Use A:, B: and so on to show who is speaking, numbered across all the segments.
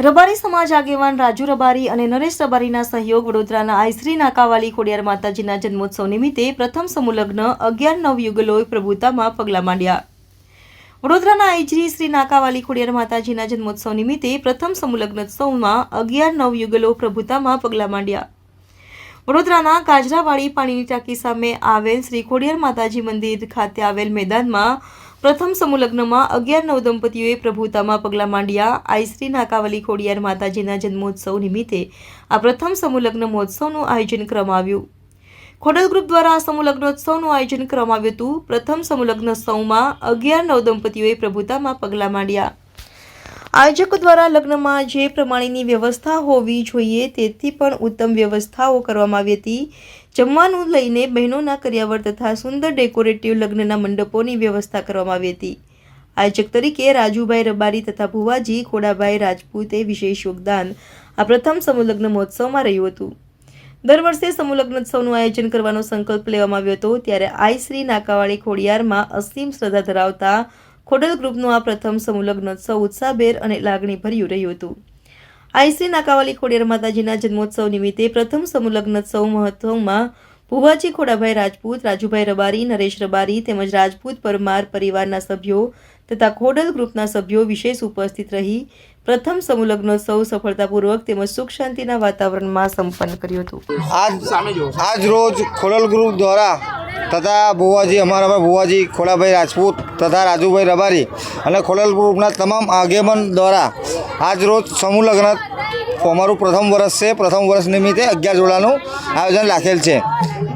A: રબારી સમાજ આગેવાન રાજુ રબારી અને નરેશ રબારીના સહયોગ વડોદરાના આઈશ્રી નાકાવાલી ખોડિયાર માતાજીના જન્મોત્સવ નિમિત્તે પ્રથમ સમૂહલગ્ન અગિયાર નવ યુગલોએ પ્રભુતામાં પગલાં માંડ્યા. વડોદરાના આઈજરી શ્રી નાકાવાલી ખોડિયાર માતાજીના જન્મોત્સવ નિમિત્તે પ્રથમ સમૂહલગ્નોત્સવમાં અગિયાર નવ યુગલો પ્રભુતામાં પગલાં માંડ્યા. વડોદરાના કાજરાવાડી પાણીની ટાંકી સામે આવેલ શ્રી ખોડિયાર માતાજી મંદિર ખાતે આવેલ મેદાનમાં પ્રથમ સમૂહલગ્નમાં અગિયાર નવ દંપતીઓએ પ્રભુતામાં પગલાં માંડ્યા. આઈશ્રી નાકાવલી ખોડિયાર માતાજીના જન્મોત્સવ નિમિત્તે આ પ્રથમ સમૂહલગ્ન મહોત્સવનું આયોજન કરવામાં આવ્યું. ખોડલ ગ્રુપ દ્વારા આ સમૂહલગ્નોત્સવનું આયોજન કરવામાં આવ્યું હતું. પ્રથમ સમૂહલગ્નોત્સવમાં અગિયાર નવ દંપતીઓએ પ્રભુતામાં પગલાં માંડ્યા. આયોજકો દ્વારા લગ્નમાં જે પ્રમાણેની વ્યવસ્થા હોવી જોઈએ તેથી પણ ઉત્તમ વ્યવસ્થાઓ કરવામાં આવી હતી. જમવાનું લઈને બહેનોના કર્યાવર તથા સુંદર ડેકોરેટિવ લગ્નના મંડપોની વ્યવસ્થા કરવામાં આવી હતી. આયોજક તરીકે રાજુભાઈ રબારી તથા ભુવાજી ખોડાભાઈ રાજપૂતે વિશેષ યોગદાન આ પ્રથમ સમૂહલગ્ન મહોત્સવમાં રહ્યું હતું. દર વર્ષે સમૂહલગ્નોત્સવનું આયોજન કરવાનો સંકલ્પ લેવામાં આવ્યો હતો ત્યારે આઈ શ્રી નાકાવાળી ખોડિયારમાં અસીમ શ્રદ્ધા ધરાવતા ખોડલ ગ્રુપનું આ પ્રથમ સમૂહલગ્નોત્સવ ઉત્સાહભેર અને લાગણીભર્યું રહ્યું હતું. આઈસી નાકાવાલી ખોડિયાર માતાજીના જન્મોત્સવ નિમિત્તે પ્રથમ સમૂહલગ્નોત્સવ મહોત્સવમાં ભુવાજી ખોડાભાઈ રાજપૂત, રાજુભાઈ રબારી, નરેશ રબારી તેમજ રાજપૂત પરમાર પરિવારના સભ્યો તથા ખોડલ ગ્રુપના સભ્યો વિશેષ ઉપસ્થિત રહી પ્રથમ સમૂહલગ્નોત્સવ સફળતાપૂર્વક તેમજ સુખ શાંતિના વાતાવરણમાં સંપન્ન કર્યું હતું.
B: આજ આજ રોજ ખોડલ ગ્રુપ દ્વારા તથા ભુવાજી, અમારા ભુવાજી, ખોડાભાઈ રાજપૂત તથા રાજુભાઈ રબારી અને ખોડલ ગ્રુપના તમામ આગેવાન દ્વારા આજ રોજ સમૂહ લગ્ન અમારું પ્રથમ વર્ષ છે. પ્રથમ વર્ષ નિમિત્તે અગિયાર જોડાનું આયોજન રાખેલ છે.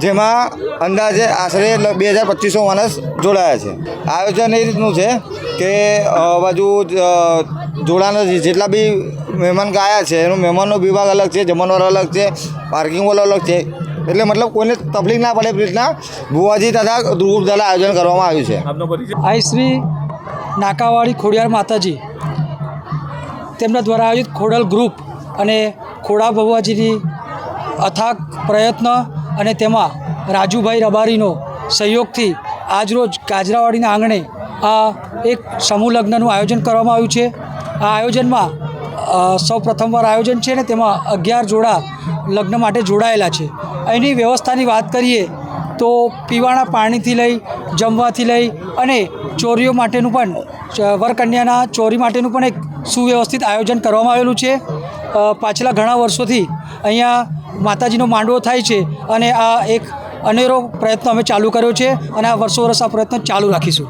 B: જેમાં અંદાજે આશરે બે હજાર પચીસો માણસ જોડાયા છે. આયોજન એ રીતનું છે કે બાજુ જોડાના જેટલા બી મહેમાન ગયા છે, એનું મહેમાનનો વિભાગ અલગ છે જમણવાર અલગ છે પાર્કિંગ વાળો અલગ છે. એટલે મતલબ કોઈને તકલીફ ના પડે રીતના ભુવાજી તથા ધ્રુવ દ્વારા આયોજન કરવામાં આવ્યું છે.
C: આઈ શ્રી નાકાવાળી ખોડિયાર માતાજી. તેમના દ્વારા આયોજિત ખોડલ ગ્રુપ અને ખોડા ભવાજીની અથાગ પ્રયત્ન અને તેમાં રાજુભાઈ રબારીનો સહયોગથી આજરોજ ગાજરાવાડીના આંગણે આ એક સમૂહ લગ્નનું આયોજન કરવામાં આવ્યું છે. આ આયોજનમાં સૌ પ્રથમવાર આયોજન છે ને તેમાં અગિયાર જોડા લગ્ન માટે જોડાયેલા છે. અહીંની વ્યવસ્થાની વાત કરીએ તો પીવાના પાણીથી લઈ, જમવાથી લઈ અને ચોરીઓ માટેનું પણ વરકન્યાના ચોરી માટેનું પણ એક સુવ્યવસ્થિત આયોજન કરવામાં આવેલું છે. પાછલા ઘણા વર્ષોથી અહીંયા માતાજીનો માંડવો થાય છે અને આ એક અનેરો પ્રયત્ન અમે ચાલુ કર્યો છે અને આ વર્ષો વર્ષ આ પ્રયત્ન ચાલુ રાખીશું.